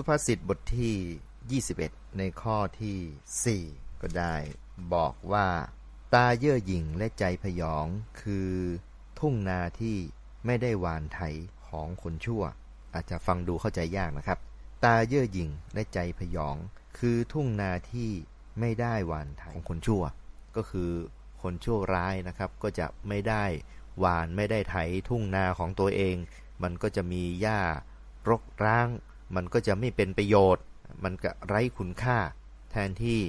สุภาษิตบทที่ 21 ในข้อที่ 4 ก็ได้บอกว่า ตาเย่อหยิ่งและใจพยองคือ ทุ่งนาที่ไม่ได้หวานไถของคนชั่ว อาจจะฟังดูเข้าใจยากนะครับ ตาเย่อหยิ่งและใจพยอง คือทุ่งนาที่ไม่ได้หวานไถของคนชั่ว ก็คือคนชั่วร้ายนะครับก็จะไม่ได้หวานไม่ได้ไถทุ่งนาของตัวเอง มันก็จะมีหญ้ารกร้าง มันก็จะไม่เป็นประโยชน์ มันก็ไร้คุณค่า แทนที่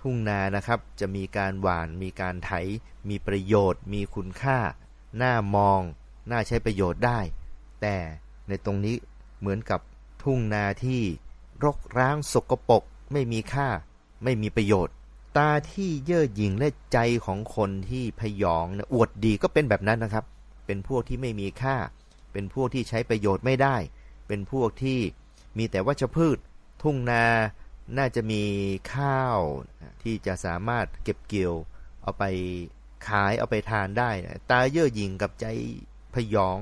ทุ่งนานะครับ จะมีการหว่านมีการไถ มีประโยชน์ มีคุณค่า น่ามอง น่าใช้ประโยชน์ได้ แต่ในตรงนี้เหมือนกับทุ่งนาที่รกร้างสกปรกไม่มีค่า ไม่มีประโยชน์ ตาที่เย่อหยิ่งและใจของคนที่พยองนะอวดดีก็เป็นแบบนั้นนะครับ เป็นพวกที่ไม่มีค่า เป็นพวกที่ใช้ประโยชน์ไม่ได้ เป็นพวกที่ มีแต่วัชพืช ทุ่งนาน่าจะมีข้าวที่จะสามารถเก็บเกี่ยว เอาไปขายเอาไปทานได้ ตาเย่อหยิ่งกับใจพยอง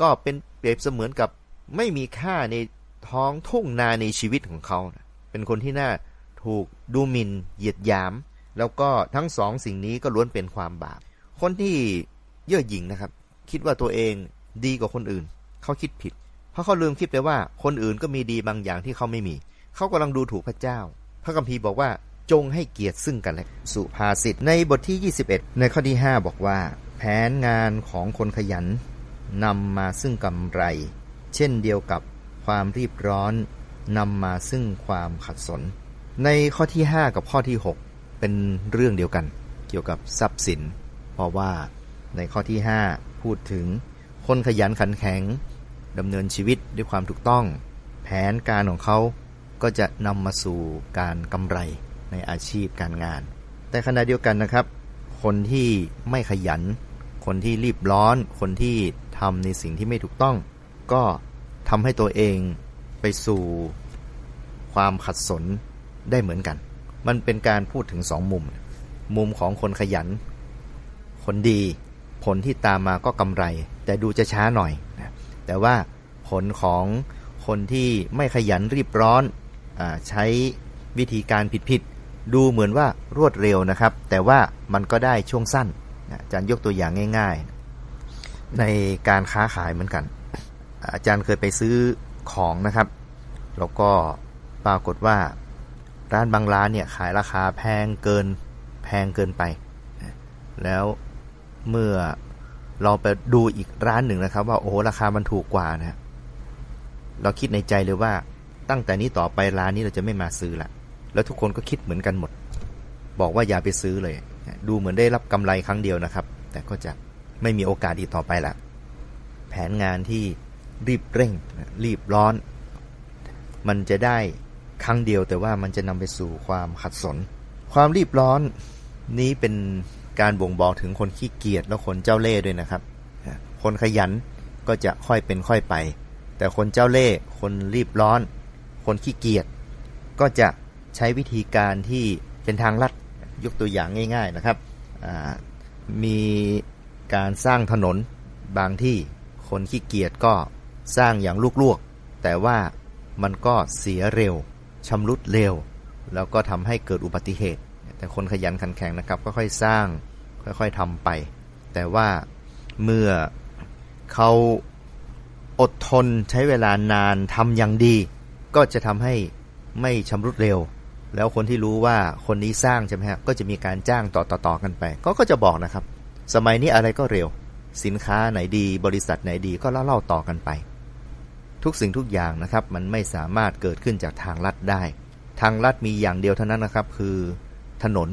ก็เป็นเปรียบเสมือนกับไม่มีค่าในท้องทุ่งนาในชีวิตของเขาเป็นคนที่น่าถูกดูหมิ่นเหยียดหยาม แล้วก็ทั้งสองสิ่งนี้ก็ล้วนเป็นความบาป คนที่เย่อหยิ่งนะครับ คิดว่าตัวเองดีกว่าคนอื่น เขาคิดผิด ราะเขาลืมคิดไปว่าคนอื่นก็มีดีบางอย่างที่เขาไม่มี เขากำลังดูถูกพระเจ้า พระคัมภีร์บอกว่าจงให้เกียรติซึ่งกันและสุภาษิตในบทที่ 21 ในข้อที่ 5 บอกว่า แผนงานของคนขยันนำมาซึ่งกำไร เช่นเดียวกับความรีบร้อนนำมาซึ่งความขัดสน ในข้อที่ 5 กับข้อที่ 6 เป็นเรื่องเดียวกัน เกี่ยวกับทรัพย์สิน เพราะว่าในข้อที่ 5 พูดถึงคนขยันขันแข็ง ดำเนินชีวิตด้วยความถูกต้อง แผนการของเขาก็จะนำมาสู่การกำไรในอาชีพการงาน แต่ขณะเดียวกันนะครับ คนที่ไม่ขยัน คนที่รีบร้อน คนที่ทำในสิ่งที่ไม่ถูกต้อง ก็ทำให้ตัวเองไปสู่ความขัดสนได้เหมือนกัน มันเป็นการพูดถึงสองมุม มุมของคนขยัน คนดี ผลที่ตามมาก็กำไร แต่ดูจะช้าหน่อย แต่ว่าผลของคนที่ไม่ขยันรีบร้อนอใช้วิธีการผิดๆดูเหมือนว่ารวดเร็วนะครับ แต่ว่ามันก็ได้ช่วงสั้นอาจารย์ยกตัวอย่างง่าย ๆ ในการค้าขายเหมือนกัน อาจารย์เคยไปซื้อของนะครับ แล้วก็ปรากฏว่าร้านบางร้านเนี่ยขายราคาแพงเกินแพงเกินไป แล้วเมื่อ เราไปดูอีกร้านหนึ่งนะครับ ว่าโอ้โหราคามันถูกกว่านะเราคิดในใจเลยว่าตั้งแต่นี้ต่อไปร้านนี้เราจะไม่มาซื้อละแล้วทุกคนก็คิดเหมือนกันหมด บอกว่าอย่าไปซื้อเลย ดูเหมือนได้รับกำไรครั้งเดียวนะครับ แต่ก็จะไม่มีโอกาสอีกต่อไปละแผนงานที่รีบเร่ง รีบร้อน มันจะได้ครั้งเดียวแต่ว่ามันจะนำไปสู่ความขัดสน ความรีบร้อนนี้เป็น การบ่งบอกถึงคนขี้เกียจและคนเจ้าเล่ห์ด้วยนะครับ คนขยันก็จะค่อยเป็นค่อยไป แต่คนเจ้าเล่ห์คนรีบร้อน คนขี้เกียจก็จะใช้วิธีการที่เป็นทางลัดยกตัวอย่างง่าย ๆนะครับ มีการสร้างถนนบางที่คนขี้เกียจก็สร้างอย่างลวกๆ แต่ว่ามันก็เสียเร็วชำรุดเร็ว แล้วก็ทำให้เกิดอุบัติเหตุ แต่คนขยันขันแข็งนะครับก็ค่อยสร้าง ค่อยๆทำไป แต่ว่าเมื่อเขาอดทนใช้เวลานานทำอย่างดี ก็จะทำให้ไม่ชำรุดเร็ว แล้วคนที่รู้ว่าคนนี้สร้างใช่ไหมฮะก็จะมีการจ้างต่อๆกันไป ก็ก็จะบอกนะครับ สมัยนี้อะไรก็เร็ว สินค้าไหนดี บริษัทไหนดีก็เล่าเล่าต่อกันไป ทุกสิ่งทุกอย่างนะครับ มันไม่สามารถเกิดขึ้นจากทางลัดได้ ทางลัดมีอย่างเดียวเท่านั้นนะครับ คือถนน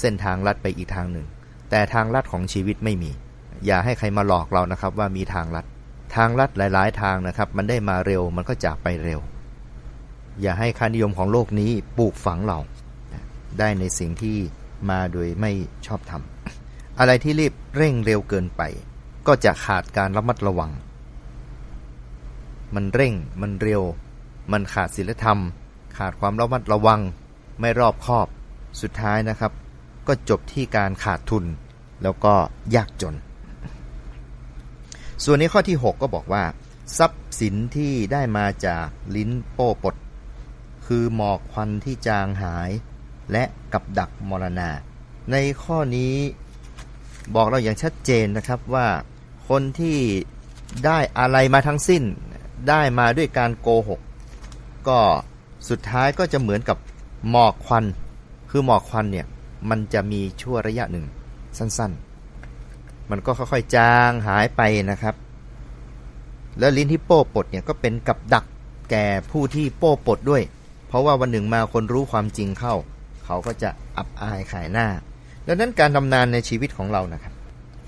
เส้นทางลัดไปอีกทางหนึ่ง แต่ทางลัดของชีวิตไม่มี อย่าให้ใครมาหลอกเรานะครับว่ามีทางลัด ทางลัดหลาย ๆ ทางนะครับ มันได้มาเร็วมันก็จากไปเร็ว อย่าให้ค่านิยมของโลกนี้ปลูกฝังเรา ได้ในสิ่งที่มาโดยไม่ชอบทำอะไรที่รีบเร่งเร็วเกินไป ก็จะขาดการระมัดระวัง มันเร่งมันเร็ว มันขาดศีลธรรม ขาดความระมัดระวัง ไม่รอบคอบ สุดท้ายนะครับ ก็จบที่การขาดทุน แล้วก็ยากจน ส่วนในข้อที่ 6 ก็บอกว่า ทรัพย์สินที่ได้มาจากลิ้นโป้ปด คือหมอกควันที่จางหาย และกับดักมรณา ในข้อนี้บอกเราอย่างชัดเจนนะครับว่าคนที่ได้อะไรมาทั้งสิ้น ได้มาด้วยการโกหก ก็สุดท้ายก็จะเหมือนกับหมอกควัน คือหมอกควันเนี่ยมันจะมีชั่วระยะหนึ่ง สั้นๆ มันก็ค่อยๆจางหายไปนะครับ แล้วลิ้นที่โป้ปดเนี่ยก็เป็นกับดักแก่ผู้ที่โป้ปดด้วย เพราะว่าวันหนึ่งมาคนรู้ความจริงเข้า เขาก็จะอับอายขายหน้า ดังนั้นการทำนานในชีวิตของเรานะครับ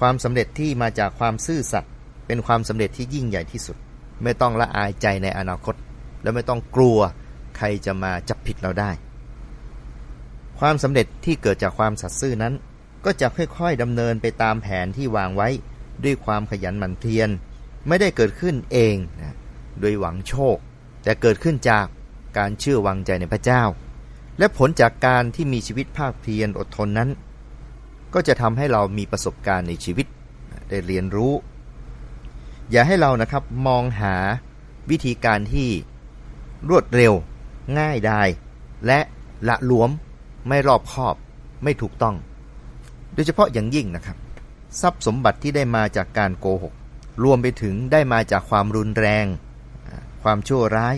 ความสำเร็จที่มาจากความซื่อสัตย์เป็นความสำเร็จที่ยิ่งใหญ่ที่สุด ไม่ต้องละอายใจในอนาคต และไม่ต้องกลัวใครจะมาจับผิดเราได้ ความสำเร็จที่เกิดจากความสัตย์ซื่อนั้น ก็จะค่อยๆดำเนินไปตามแผนที่วางไว้ด้วยความขยันหมั่นเพียรไม่ได้เกิดขึ้นเองนะโดยหวังโชค แต่เกิดขึ้นจากการเชื่อวางใจในพระเจ้า และผลจากการที่มีชีวิตภาคเพียรอดทนนั้น ก็จะทำให้เรามีประสบการณ์ในชีวิตได้เรียนรู้ อย่าให้เรานะครับมองหาวิธีการที่รวดเร็ว ง่ายดายและละหลวมไม่รอบคอบ ไม่ถูกต้อง โดยเฉพาะอย่างยิ่งนะครับ ทรัพย์สมบัติที่ได้มาจากการโกหก รวมไปถึงได้มาจากความรุนแรง ความชั่วร้าย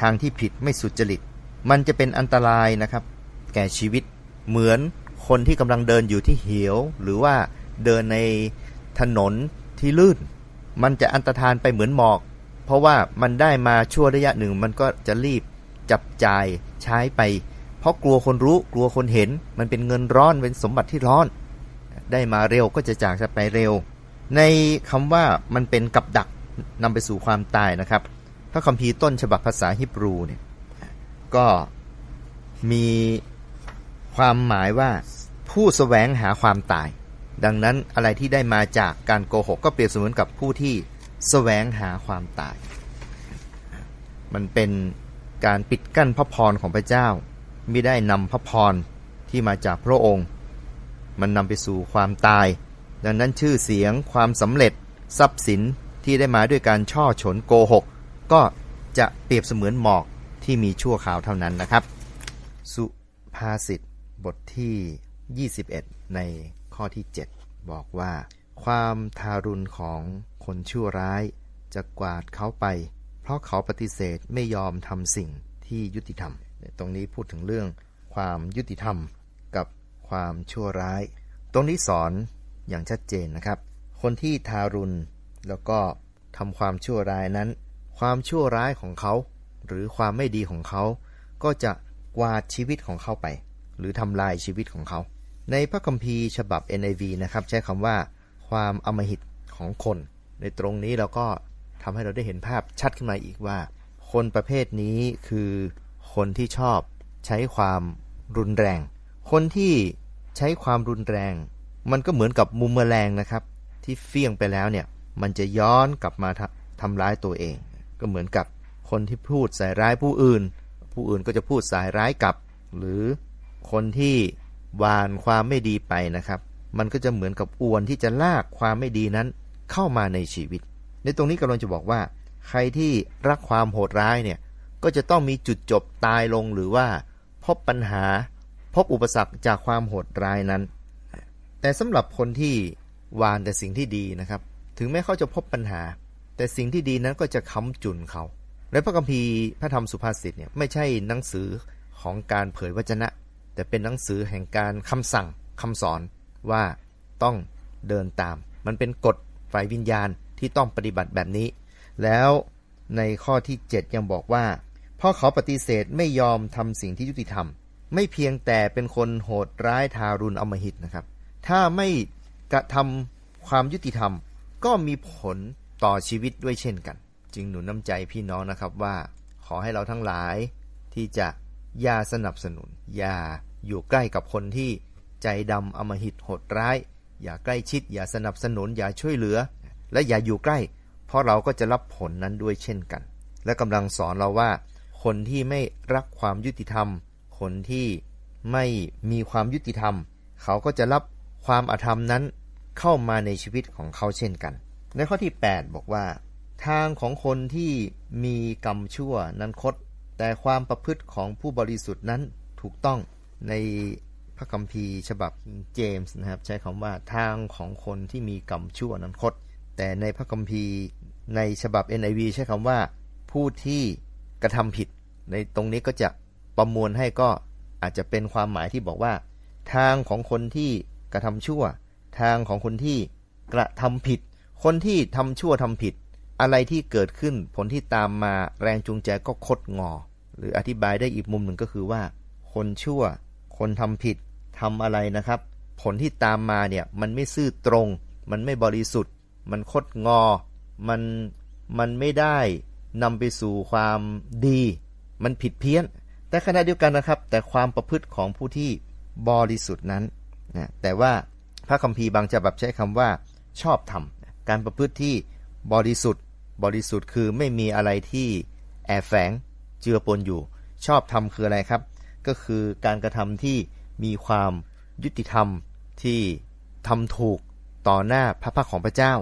ทางที่ผิดไม่สุจริต มันจะเป็นอันตรายนะครับ แก่ชีวิตเหมือนคนที่กำลังเดินอยู่ที่เหว หรือว่าเดินในถนนที่ลื่น มันจะอันตรธานไปเหมือนหมอก เพราะว่ามันได้มาชั่วระยะหนึ่ง มันก็จะรีบจับจ่ายใช้ไป เพราะกลัวคนรู้กลัวคนเห็น มันเป็นเงินร้อนเป็นสมบัติที่ร้อน ได้มาเร็วก็จะจากจะไปเร็ว ในคำว่ามันเป็นกับดักนำไปสู่ความตายนะครับพระคัมภีร์ต้นฉบับภาษาฮิบรูเนี่ยก็มีความหมายว่าผู้สแสวงหาความตาย ดังนั้นอะไรที่ได้มาจากการโกหกก็เปรียบเสมือนกับผู้ที่สแสวงหาความตาย มันเป็นการปิดกั้นพระพรของพระเจ้า ไม่ได้นำพระพรที่มาจากพระองค์ มันนำไปสู่ความตาย ดังนั้นชื่อเสียง ความสำเร็จ ทรัพย์สินที่ได้มาด้วยการช่อฉนโกหก ก็จะเปรียบเสมือนหมอกที่มีชั่วคราวเท่านั้นนะครับ สุภาษิตบทที่ 21 ในข้อที่ 7 บอกว่า ความทารุณของคนชั่วร้าย จะกวาดเขาไป เพราะเขาปฏิเสธไม่ยอมทำสิ่งที่ยุติธรรม ตรงนี้พูดถึงเรื่องความยุติธรรม ความชั่วร้าย ตรงนี้สอนอย่างชัดเจนนะครับ คนที่ทารุณแล้วก็ทำความชั่วร้ายนั้น ความชั่วร้ายของเขา หรือความไม่ดีของเขา ก็จะกวาดชีวิตของเขาไป หรือทำลายชีวิตของเขา ในพระคัมภีร์ฉบับ NIV นะครับ ใช้คำว่า ความอมหิตของคน ในตรงนี้เราก็ทำให้เราได้เห็นภาพชัดขึ้นมาอีกว่า คนประเภทนี้คือคนที่ชอบใช้ความรุนแรง คนที่ใช้ความรุนแรง มันก็เหมือนกับมุมแมลงนะครับ ที่เฟี้ยงไปแล้วเนี่ย มันจะย้อนกลับมาทำทำร้ายตัวเอง ก็เหมือนกับคนที่พูดใส่ร้ายผู้อื่น ผู้อื่นก็จะพูดใส่ร้ายกลับ หรือคนที่วานความไม่ดีไปนะครับ มันก็จะเหมือนกับอวนที่จะลากความไม่ดีนั้นเข้ามาในชีวิต ในตรงนี้กำลังจะบอกว่า ใครที่รักความโหดร้ายเนี่ยก็จะต้องมีจุดจบตายลงหรือว่าพบปัญหา พบอุปสรรคจากความโหดร้ายนั้น แต่สำหรับคนที่วานแต่สิ่งที่ดีนะครับ ถึงแม้เขาจะพบปัญหา แต่สิ่งที่ดีนั้นก็จะค้ำจุนเขา และพระคัมภีร์พระธรรมสุภาษิตเนี่ยไม่ใช่หนังสือของการเผยวจนะ แต่เป็นหนังสือแห่งการคำสั่งคำสอนว่าต้องเดินตาม มันเป็นกฎฝ่ายวิญญาณที่ต้องปฏิบัติแบบนี้ แล้วในข้อที่ 7 ยังบอกว่า เพราะเขาปฏิเสธไม่ยอมทำสิ่งที่ยุติธรรม ไม่เพียงแต่เป็นคนโหดร้ายทารุณอมหิตนะครับ ถ้าไม่กระทำความยุติธรรม ก็มีผลต่อชีวิตด้วยเช่นกัน จึงหนุนน้ำใจพี่น้องนะครับว่าขอให้เราทั้งหลายที่จะอย่าสนับสนุน อย่าอยู่ใกล้กับคนที่ใจดำอมหิตโหดร้าย อย่าใกล้ชิด อย่าสนับสนุน อย่าช่วยเหลือ และอย่าอยู่ใกล้ เพราะเราก็จะรับผลนั้นด้วยเช่นกัน และกำลังสอนเราว่า คนที่ไม่รักความยุติธรรม คนที่ไม่มีความยุติธรรม เขาก็จะรับความอาธรรมนั้นเข้ามาในชีวิตของเขาเช่นกัน ในข้อที่ 8 บอกว่า ทางของคนที่มีกรรมชั่วนั้นคด แต่ความประพฤติของผู้บริสุทธิ์นั้นถูกต้องในพระคัมภีร์ฉบับเจมส์นะครับ ใช้คำว่าทางของคนที่มีกรรมชั่วนั้นคด แต่ในพระคัมภีร์ในฉบับ NIV ใช้คำว่าผู้ที่กระทำผิด ในตรงนี้ก็จะ ประมวลให้ก็อาจจะเป็นความหมายที่บอกว่า ทางของคนที่กระทำชั่ว ทางของคนที่กระทำผิด คนที่ทำชั่วทำผิด อะไรที่เกิดขึ้นผลที่ตามมาแรงจูงใจก็คดงอ หรืออธิบายได้อีกมุมหนึ่งก็คือว่า คนชั่ว คนทำผิดทำอะไรนะครับ ผลที่ตามมาเนี่ยมันไม่ซื่อตรง มันไม่บริสุทธิ์ มันคดงอ มันมันไม่ได้นำไปสู่ความดี มันผิดเพี้ยน แต่ขณะเดียวกันนะครับ แต่ความประพฤติของผู้ที่บริสุทธิ์นั้นนะแต่ว่าพระคัมภีร์บางฉบับใช้คำว่าชอบธรรม การประพฤติที่บริสุทธิ์ บริสุทธิ์คือไม่มีอะไรที่แอบแฝงเจือปนอยู่ ชอบธรรมคืออะไรครับ ก็คือการกระทำที่มีความยุติธรรมที่ทำถูกต่อหน้าพระพักของพระเจ้า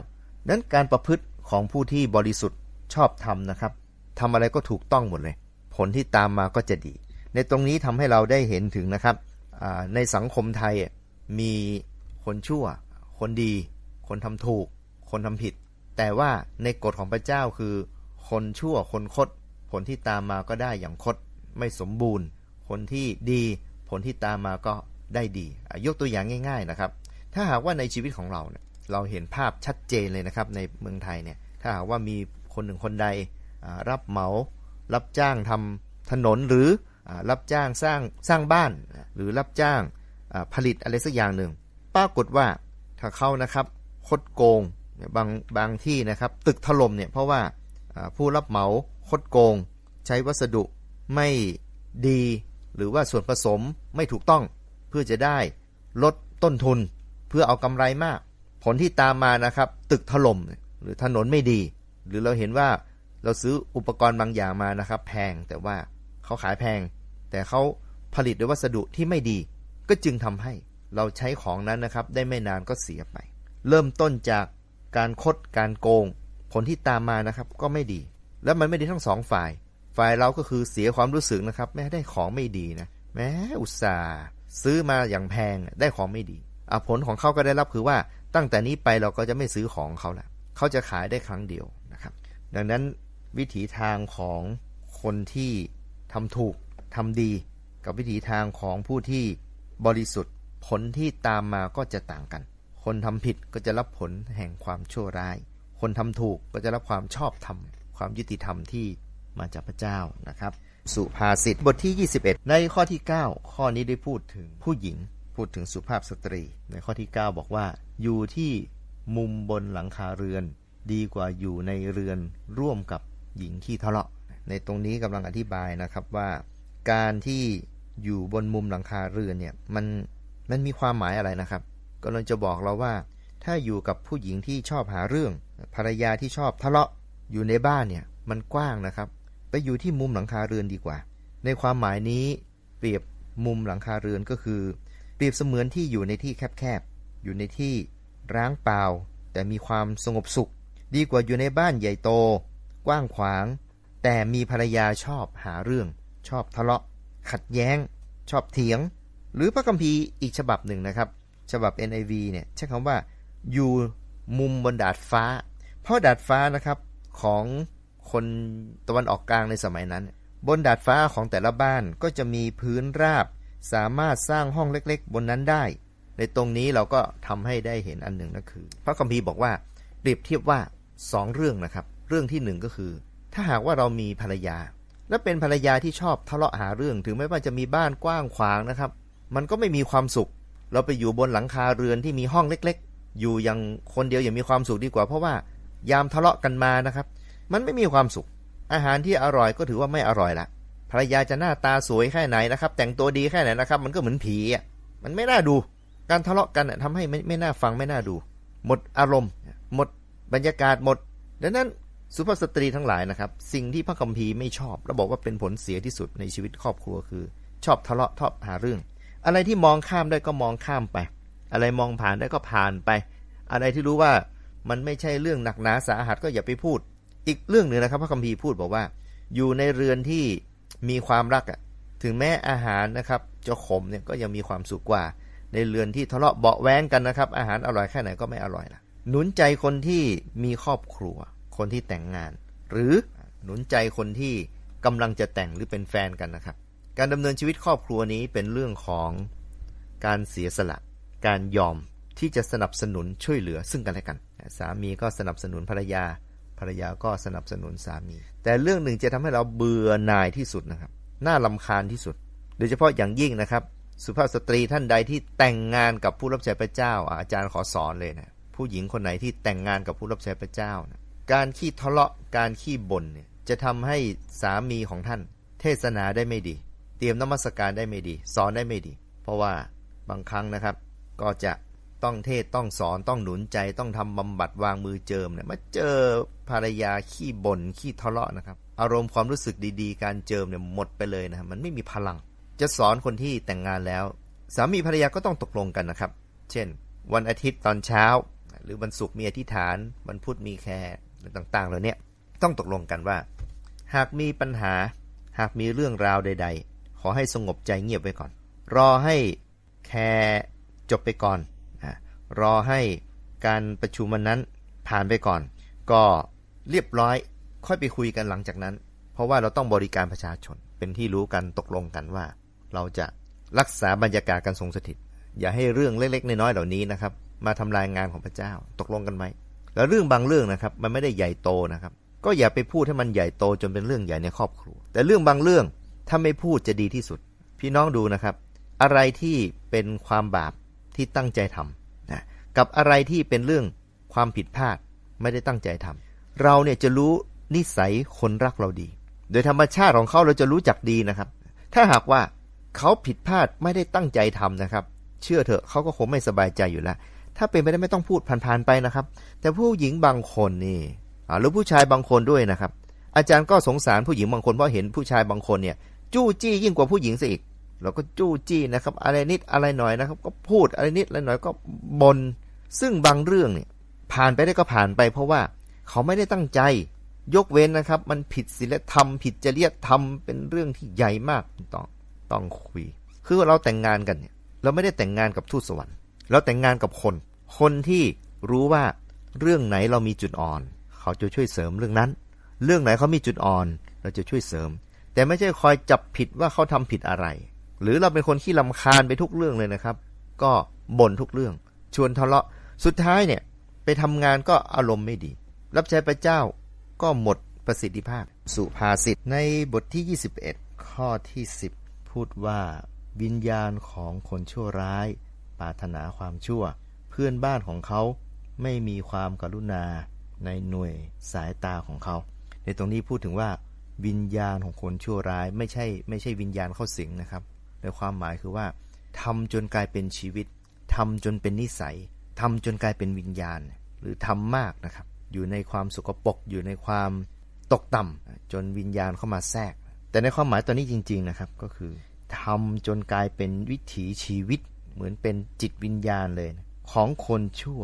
นั้นการประพฤติของผู้ที่บริสุทธิ์ชอบธรรมนะครับทำอะไรก็ถูกต้องหมดเลย ผลที่ตามมาก็จะดี ในตรงนี้ทำให้เราได้เห็นถึงนะครับในสังคมไทยมีคนชั่ว คนดี คนทำถูก คนทำผิด แต่ว่าในกฎของพระเจ้าคือ คนชั่วคนคด ผลที่ตามมาก็ได้อย่างคด ไม่สมบูรณ์ คนที่ดีผลที่ตามมาก็ได้ดี ยกตัวอย่างง่าย ๆนะครับ ถ้าหากว่าในชีวิตของเราเนี่ยเราเห็นภาพชัดเจนเลยนะครับในเมืองไทยเนี่ยถ้าหากว่ามีคนหนึ่งคนใดรับเหมา รับจ้างทำถนนหรือ รับจ้างสร้างสร้างบ้าน หรือรับจ้างผลิตอะไรสักอย่างหนึ่งปรากฏว่าถ้าเขานะครับคดโกงบางบางที่นะครับ ตึกถล่มเนี่ยเพราะว่าอ่าผู้รับเหมาคดโกง ใช้วัสดุไม่ดี หรือว่าส่วนผสมไม่ถูกต้อง เพื่อจะได้ลดต้นทุน เพื่อเอากำไรมาก ผลที่ตามมานะครับ ตึกถล่มหรือถนนไม่ดี หรือเราเห็นว่าเราซื้ออุปกรณ์บางอย่างมานะครับ แพงแต่ว่า เขาขายแพง แต่เขาผลิตด้วยวัสดุที่ไม่ดี ก็จึงทำให้เราใช้ของนั้นนะครับ ได้ไม่นานก็เสียไป เริ่มต้นจากการคดการโกง ผลที่ตามมานะครับก็ไม่ดี แล้วมันไม่ดีทั้งสองฝ่าย ฝ่ายเราก็คือเสียความรู้สึกนะครับ แม้ได้ของไม่ดีนะแม้อุตส่าห์ซื้อมาอย่างแพงได้ของไม่ดีอผลของเขาก็ได้รับคือว่าตั้งแต่นี้ไปเราก็จะไม่ซื้อของเขาละเขาจะขายได้ครั้งเดียวนะครับ ดังนั้นวิถีทางของคนที่ ทำถูกทำดีกับวิถีทางของผู้ที่บริสุทธิ์ ผลที่ตามมาก็จะต่างกัน คนทำผิดก็จะรับผลแห่งความชั่วร้าย คนทำถูกก็จะรับความชอบธรรม ความยุติธรรมที่มาจากพระเจ้านะครับ สุภาษิตบทที่ 21 ในข้อที่ 9 ข้อนี้ได้พูดถึงผู้หญิง พูดถึงสุภาพสตรี ในข้อที่ 9 บอกว่า อยู่ที่มุมบนหลังคาเรือน ดีกว่าอยู่ในเรือนร่วมกับหญิงขี้ทะเลาะ ในตรงนี้กำลังอธิบายนะครับว่าการที่อยู่บนมุมหลังคาเรือนเนี่ยมันมันมีความหมายอะไรนะครับกำลังจะบอกเราว่า ถ้าอยู่กับผู้หญิงที่ชอบหาเรื่อง ภรรยาที่ชอบทะเลาะอยู่ในบ้านเนี่ยมันกว้างนะครับ ไปอยู่ที่มุมหลังคาเรือนดีกว่า ในความหมายนี้เปรียบมุมหลังคาเรือนก็คือ เปรียบเสมือนที่อยู่ในที่แคบๆอยู่ในที่ร้างเปล่า แต่มีความสงบสุข ดีกว่าอยู่ในบ้านใหญ่โต กว้างขวาง แต่มีภรรยาชอบหาเรื่อง ชอบทะเลาะ ขัดแย้ง ชอบเถียง หรือพระคัมภีร์อีกฉบับหนึ่งนะครับ ฉบับ NIV เนี่ยใช้คำว่าอยู่มุมบนดาดฟ้า เพราะดาดฟ้านะครับของคนตะวันออกกลางในสมัยนั้น บนดาดฟ้าของแต่ละบ้านก็จะมีพื้นราบ สามารถสร้างห้องเล็กๆ บนนั้นได้ ในตรงนี้เราก็ทำให้ได้เห็นอันหนึ่งก็คือ พระคัมภีร์บอกว่าเปรียบเทียบว่าสองเรื่องนะครับ เรื่องที่หนึ่งก็คือ ถ้าหากว่าเรามีภรรยา และเป็นภรรยาที่ชอบทะเลาะหาเรื่องถึงแม้ว่าจะมีบ้านกว้างขวางนะครับ มันก็ไม่มีความสุข เราไปอยู่บนหลังคาเรือนที่มีห้องเล็ก ๆ อยู่อย่างคนเดียวอย่างมีความสุขดีกว่า เพราะว่ายามทะเลาะกันมานะครับ มันไม่มีความสุข อาหารที่อร่อยก็ถือว่าไม่อร่อยละภรรยาจะหน้าตาสวยแค่ไหนนะครับ แต่งตัวดีแค่ไหนนะครับ มันก็เหมือนผีอะมันไม่น่าดู การทะเลาะกันน่ะทำให้ไม่ไม่น่าฟังไม่น่าดู หมดอารมณ์ หมดบรรยากาศหมดดังนั้น สุภาพสตรีทั้งหลายนะครับ สิ่งที่พระคัมภีร์ไม่ชอบและบอกว่าเป็นผลเสียที่สุดในชีวิตครอบครัวคือ ชอบทะเลาะชอบหาเรื่อง อะไรที่มองข้ามได้ก็มองข้ามไป อะไรมองผ่านได้ก็ผ่านไป อะไรที่รู้ว่ามันไม่ใช่เรื่องหนักหนาสาหัสก็อย่าไปพูด อีกเรื่องหนึ่งนะครับ พระคัมภีร์พูดบอกว่า อยู่ในเรือนที่มีความรักอะถึงแม้อาหารนะครับจะขมเนี่ยก็ยังมีความสุขกว่า ในเรือนที่ทะเลาะเบาแว้งกันนะครับ อาหารอร่อยแค่ไหนก็ไม่อร่อยละหนุนใจคนที่มีครอบครัว คนที่แต่งงาน หรือหนุนใจคนที่กำลังจะแต่งหรือเป็นแฟนกันนะครับ การดำเนินชีวิตครอบครัวนี้เป็นเรื่องของการเสียสละ การยอมที่จะสนับสนุนช่วยเหลือซึ่งกันและกัน สามีก็สนับสนุนภรรยา ภรรยาก็สนับสนุนสามี แต่เรื่องหนึ่งจะทำให้เราเบื่อหน่ายที่สุดนะครับ น่าลำคาญที่สุด โดยเฉพาะอย่างยิ่งนะครับ สุภาพสตรีท่านใดที่แต่งงานกับผู้รับใช้พระเจ้า อาจารย์ขอสอนเลยนะ ผู้หญิงคนไหนที่แต่งงานกับผู้รับใช้พระเจ้านะ การขี้ทะเลาะการขี้บ่นเนี่ยจะทำให้สามีของท่าน เทศนาได้ไม่ดี เตรียมนมัสการได้ไม่ดี สอนได้ไม่ดี เพราะว่าบางครั้งนะครับ ก็จะต้องเทศต้องสอนต้องหนุนใจต้องทำบำบัดวางมือเจิมเนี่ยมาเจอภรรยาขี้บ่นขี้ทะเลาะนะครับ อารมณ์ความรู้สึกดีๆ การเจิมเนี่ยหมดไปเลยนะมันไม่มีพลัง จะสอนคนที่แต่งงานแล้ว สามีภรรยาก็ต้องตกลงกันนะครับ เช่น วันอาทิตย์ตอนเช้า หรือวันศุกร์มีอธิษฐาน วันพุธมีแคร์ ต่างๆเหล่านี้ต้องตกลงกันว่า หากมีปัญหาหากมีเรื่องราวใด ๆ ขอให้สงบใจเงียบไว้ก่อน รอให้แคร์จบไปก่อนรอให้การประชุมวันนั้นผ่านไปก่อน ก็เรียบร้อยค่อยไปคุยกันหลังจากนั้น เพราะว่าเราต้องบริการประชาชนเป็นที่รู้กันตกลงกันว่า เราจะรักษาบรรยากาศการทรงสถิต อย่าให้เรื่องเล็กๆน้อยๆเหล่านี้นะครับ มาทำลายงานของพระเจ้าตกลงกันไหม แล้วเรื่องบางเรื่องนะครับมันไม่ได้ใหญ่โตนะครับ ก็อย่าไปพูดให้มันใหญ่โตจนเป็นเรื่องใหญ่ในครอบครัว แต่เรื่องบางเรื่องถ้าไม่พูดจะดีที่สุด พี่น้องดูนะครับ อะไรที่เป็นความบาปที่ตั้งใจทำนะกับอะไรที่เป็นเรื่องความผิดพลาดไม่ได้ตั้งใจทำเราเนี่ยจะรู้นิสัยคนรักเราดี โดยธรรมชาติของเขาเราจะรู้จักดีนะครับ ถ้าหากว่าเขาผิดพลาดไม่ได้ตั้งใจทำนะครับ เชื่อเถอะเขาก็คงไม่สบายใจอยู่แล้ว ถ้าเป็นไปได้ไม่ต้องพูดผ่านๆไปนะครับ แต่ผู้หญิงบางคนนี่หรือผู้ชายบางคนด้วยนะครับ อาจารย์ก็สงสารผู้หญิงบางคนเพราะเห็นผู้ชายบางคนเนี่ย จู้จี้ยิ่งกว่าผู้หญิงซะอีก เราก็จู้จี้นะครับ อะไรนิดอะไรหน่อยนะครับ ก็พูดอะไรนิดอะไรหน่อยก็บ่นซึ่งบางเรื่องเนี่ย ผ่านไปได้ก็ผ่านไป เพราะว่าเขาไม่ได้ตั้งใจ ยกเว้นนะครับ มันผิดศีลธรรมผิดจริยธรรมเป็นเรื่องที่ใหญ่มากต้องต้องคุย คือเราแต่งงานกันเนี่ย เราไม่ได้แต่งงานกับทูตสวรรค์ เราแต่งงานกับคน คนที่รู้ว่าเรื่องไหนเรามีจุดอ่อน เขาจะช่วยเสริมเรื่องนั้น เรื่องไหนเขามีจุดอ่อน เราจะช่วยเสริม แต่ไม่ใช่คอยจับผิดว่าเขาทำผิดอะไร หรือเราเป็นคนขี้ลำคาญไปทุกเรื่องเลยนะครับ ก็บ่นทุกเรื่อง ชวนทะเลาะสุดท้ายเนี่ยไปทำงานก็อารมณ์ไม่ดี รับใช้พระเจ้าก็หมดประสิทธิภาพ สุภาษิตในบทที่ 21 ข้อที่ 10 พูดว่าวิญญาณของคนชั่วร้าย ปรารถนาความชั่ว เพื่อนบ้านของเขาไม่มีความกรุณาในหน่วยสายตาของเขา ในตรงนี้พูดถึงว่า วิญญาณของคนชั่วร้ายไม่ใช่ไม่ใช่วิญญาณเข้าสิงนะครับในความหมายคือว่าทำจนกลายเป็นชีวิตทำจนเป็นนิสัยทำจนกลายเป็นวิญญาณ หรือทำมากนะครับ อยู่ในความสกปรกอยู่ในความตกต่ำจนวิญญาณเข้ามาแทรก แต่ในความหมายตอนนี้จริง ๆนะครับ ก็คือทำจนกลายเป็นวิถีชีวิต เหมือนเป็นจิตวิญญาณเลย ของคนชั่ว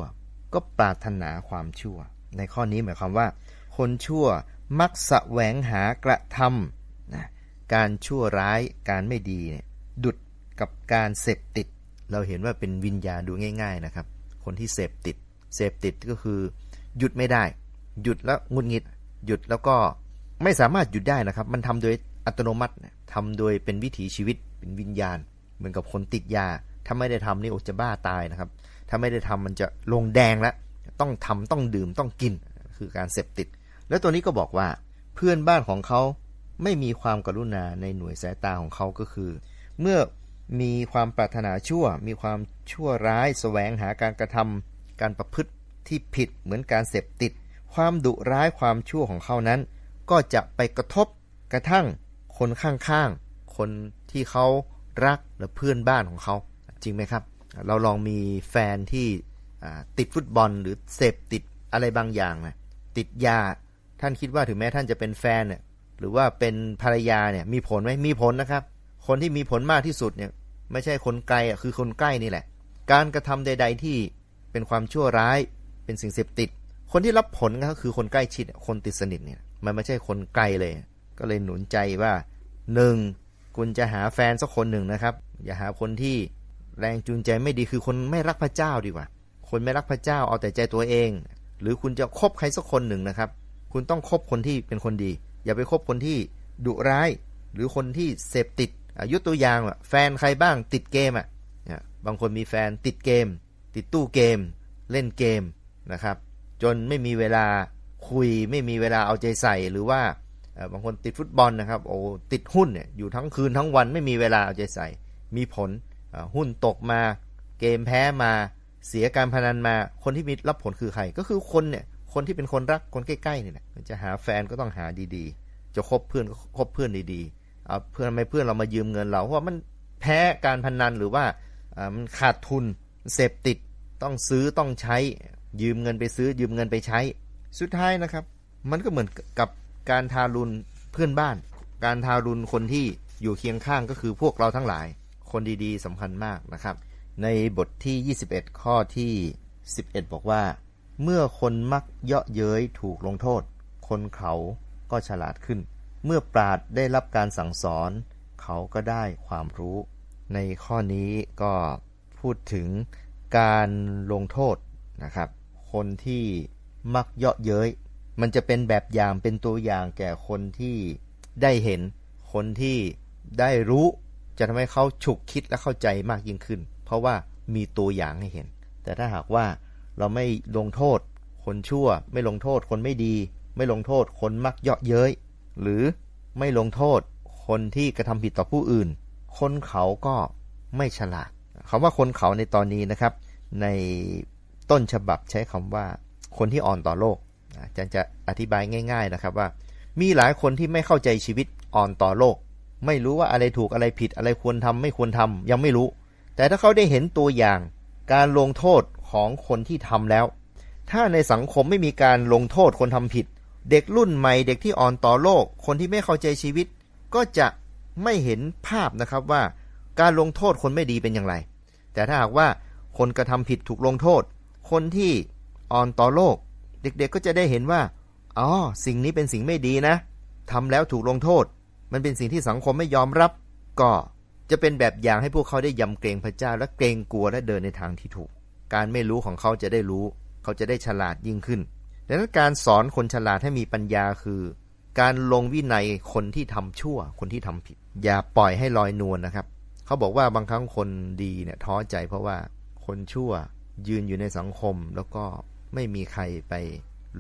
ก็ปรารถนาความชั่ว ในข้อนี้หมายความว่า คนชั่วมักแสวงหากระทำนะการชั่วร้ายการไม่ดีเนี่ยดุดกับการเสพติด เราเห็นว่าเป็นวิญญาณดูง่าย ๆนะครับ คนที่เสพติด เสพติดก็คือ หยุดไม่ได้ หยุดแล้วงุนงิด หยุดแล้วก็ไม่สามารถหยุดได้นะครับ มันทำโดยอัตโนมัตินะทำโดยเป็นวิถีชีวิตเป็นวิญญาณ เหมือนกับคนติดยา ถ้าไม่ได้ทำนี่โอจะบ้าตายนะครับ ถ้าไม่ได้ทำมันจะลงแดงแล้วต้องทำต้องดื่มต้องกินคือการเสพติด แล้วตัวนี้ก็บอกว่าเพื่อนบ้านของเขาไม่มีความกรุณาในหน่วยสายตาของเขาก็คือ เมื่อมีความปรารถนาชั่ว มีความชั่วร้ายแสวงหาการกระทำการประพฤติที่ผิดเหมือนการเสพติด ความดุร้ายความชั่วของเขานั้น ก็จะไปกระทบกระทั่งคนข้างๆ คนที่เขารักและเพื่อนบ้านของเขา จริงไหมครับ เราลองมีแฟนที่ติดฟุตบอลหรือเสพติดอะไรบางอย่างนะติดยาท่านคิดว่าถึงแม้ท่านจะเป็นแฟนเนี่ยหรือว่าเป็นภรรยาเนี่ยมีผลไหมมีผลนะครับ คนที่มีผลมากที่สุดเนี่ยไม่ใช่คนไกลอะคือคนใกล้นี่แหละ การกระทำใด ๆ ที่เป็นความชั่วร้ายเป็นสิ่งเสพติด คนที่รับผลก็คือคนใกล้ชิดคนติดสนิทเนี่ยมันไม่ใช่คนไกลเลย ก็เลยหนุนใจว่าหนึ่งคุณจะหาแฟนสักคนหนึ่งนะครับ อย่าหาคนที่ แรงจูงใจไม่ดีคือคนไม่รักพระเจ้าดีกว่า คนไม่รักพระเจ้าเอาแต่ใจตัวเอง หรือคุณจะคบใครสักคนหนึ่งนะครับ คุณต้องคบคนที่เป็นคนดี อย่าไปคบคนที่ดุร้าย หรือคนที่เสพติดอายุตัวอย่างอะแฟนใครบ้างติดเกมอะบางคนมีแฟนติดเกม ติดตู้เกม เล่นเกมนะครับ จนไม่มีเวลาคุยไม่มีเวลาเอาใจใส่หรือว่าบางคนติดฟุตบอลนะครับโอ้ติดหุ้นเนี่ยอยู่ทั้งคืนทั้งวันไม่มีเวลาเอาใจใส่ มีผล หุ้นตกมา เกมแพ้มาเสียการพนันมาคนที่มีรับผลคือใคร ก็คือคนเนี่ยคนที่เป็นคนรักคนใกล้ๆเนี่แหละจะหาแฟนก็ต้องหาดีๆ จะคบเพื่อนก็คบเพื่อนดีๆเอาเพื่อนไม่เพื่อนเรามายืมเงินเราเพราะว่ามันแพ้การพนันหรือว่ามันขาดทุนเสพติดต้องซื้อต้องใช้ยืมเงินไปซื้อยืมเงินไปใช้ สุดท้ายนะครับ มันก็เหมือนกับการทารุณเพื่อนบ้าน การทารุณคนที่อยู่เคียงข้างก็คือพวกเราทั้งหลาย คนดีๆสำคัญมากนะครับ ในบทที่ 21 ข้อที่ 11 บอกว่า เมื่อคนมักเยาะเย้ยถูกลงโทษ คนเขาก็ฉลาดขึ้น เมื่อปราดได้รับการสั่งสอน เขาก็ได้ความรู้ ในข้อนี้ก็พูดถึงการลงโทษนะครับ คนที่มักเยาะเย้ย มันจะเป็นแบบอย่างเป็นตัวอย่างแก่คนที่ได้เห็น คนที่ได้รู้ จะทำให้เขาฉุกคิดและเข้าใจมากยิ่งขึ้น เพราะว่ามีตัวอย่างให้เห็น แต่ถ้าหากว่าเราไม่ลงโทษ คนชั่ว ไม่ลงโทษคนไม่ดี ไม่ลงโทษคนมักเยาะเย้ยหรือไม่ลงโทษคนที่กระทำผิดต่อผู้อื่น คนเขาก็ไม่ฉลาดคำว่าคนเขาในตอนนี้นะครับ ในต้นฉบับใช้คำว่า คนที่อ่อนต่อโลกอาจารย์จะอธิบายง่าย ๆนะครับว่า มีหลายคนที่ไม่เข้าใจชีวิตอ่อนต่อโลก ไม่รู้ว่าอะไรถูกอะไรผิดอะไรควรทำไม่ควรทำยังไม่รู้ แต่ถ้าเขาได้เห็นตัวอย่าง การลงโทษของคนที่ทำแล้ว ถ้าในสังคมไม่มีการลงโทษคนทำผิด เด็กรุ่นใหม่เด็กที่อ่อนต่อโลก คนที่ไม่เข้าใจชีวิต ก็จะไม่เห็นภาพนะครับว่า การลงโทษคนไม่ดีเป็นอย่างไร แต่ถ้าหากว่าคนกระทำผิดถูกลงโทษ คนที่อ่อนต่อโลก เด็กๆก็จะได้เห็นว่าอ๋อสิ่งนี้เป็นสิ่งไม่ดีนะทำแล้วถูกลงโทษ มันเป็นสิ่งที่สังคมไม่ยอมรับ ก็จะเป็นแบบอย่างให้พวกเขาได้ยำเกรงพระเจ้าและเกรงกลัวและเดินในทางที่ถูก การไม่รู้ของเขาจะได้รู้ เขาจะได้ฉลาดยิ่งขึ้นดังนั้นการสอนคนฉลาดให้มีปัญญาคือ การลงวินัยคนที่ทำชั่ว คนที่ทำผิด อย่าปล่อยให้ลอยนวลนะครับ เขาบอกว่าบางครั้งคนดีเนี่ยท้อใจเพราะว่าคนชั่วยืนอยู่ในสังคมแล้วก็ไม่มีใครไป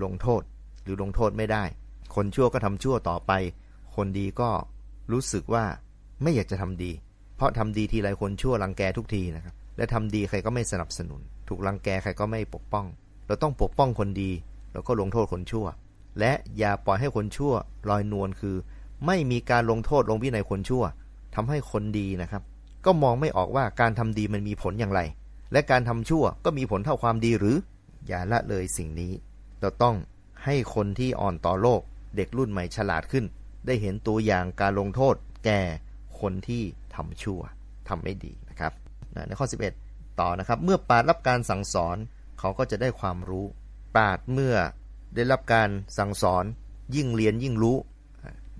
ลงโทษ หรือลงโทษไม่ได้ คนชั่วก็ทำชั่วต่อไป คนดีก็รู้สึกว่าไม่อยากจะทำดี เพราะทำดีทีไรคนชั่วรังแกทุกทีนะครับ และทำดีใครก็ไม่สนับสนุน ถูกรังแกใครก็ไม่ปกป้อง เราต้องปกป้องคนดี แล้วก็ลงโทษคนชั่ว และอย่าปล่อยให้คนชั่วลอยนวลคือ ไม่มีการลงโทษลงวินัยคนชั่วทำให้คนดีนะครับ ก็มองไม่ออกว่าการทำดีมันมีผลอย่างไร และการทำชั่วก็มีผลเท่าความดีหรือ อย่าละเลยสิ่งนี้ เราต้องให้คนที่อ่อนต่อโลก เด็กรุ่นใหม่ฉลาดขึ้น ได้เห็นตัวอย่างการลงโทษแก่คนที่ทำชั่วทำไม่ดีนะครับในข้อ 11 ต่อนะครับ เมื่อปาดรับการสั่งสอนเขาก็จะได้ความรู้ ปาดเมื่อได้รับการสั่งสอนยิ่งเรียนยิ่งรู้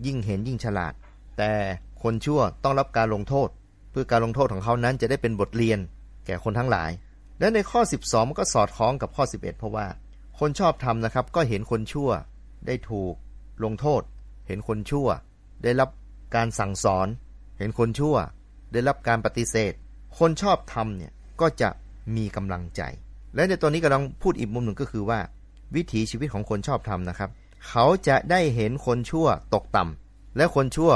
ยิ่งเห็นยิ่งฉลาด แต่คนชั่วต้องรับการลงโทษ เพื่อการลงโทษของเขานั้นจะได้เป็นบทเรียนแก่คนทั้งหลาย และในข้อ 12มันก็สอดคล้องกับข้อ 11 เพราะว่า คนชอบทำนะครับก็เห็นคนชั่วได้ถูกลงโทษ เห็นคนชั่ว ได้รับการสั่งสอน เห็นคนชั่ว ได้รับการปฏิเสธ คนชอบทำเนี่ยก็จะมีกำลังใจ และในตัวนี้กำลังพูดอีกมุมหนึ่งก็คือว่า วิถีชีวิตของคนชอบทำนะครับ เขาจะได้เห็นคนชั่วตกต่ำและคนชั่ว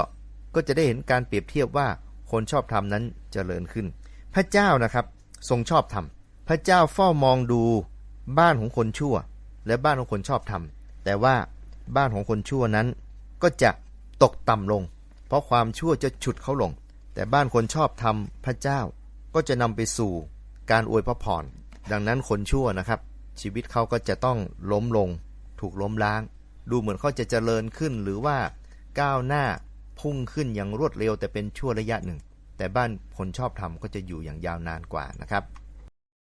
ก็จะได้เห็นการเปรียบเทียบว่าคนชอบทำนั้นเจริญขึ้น พระเจ้านะครับทรงชอบทำพระเจ้าเฝ้ามองดูบ้านของคนชั่ว และบ้านของคนชอบทแต่ว่าบ้านของคนชั่วนั้น ก็จะตกต่ำลง เพราะความชั่วจะฉุดเขาลง แต่บ้านคนชอบทำพระเจ้าก็จะนำไปสู่การอวยพระพรดังนั้นคนชั่วนะครับ ชีวิตเขาก็จะต้องล้มลง ถูกล้มล้าง ดูเหมือนเขาจะเจริญขึ้นหรือว่าก้าวหน้าพุ่งขึ้นอย่างรวดเร็วแต่เป็นชั่วระยะหนึ่ง แต่บ้านคนชอบทำก็จะอยู่อย่างยาวนานกว่านะครับ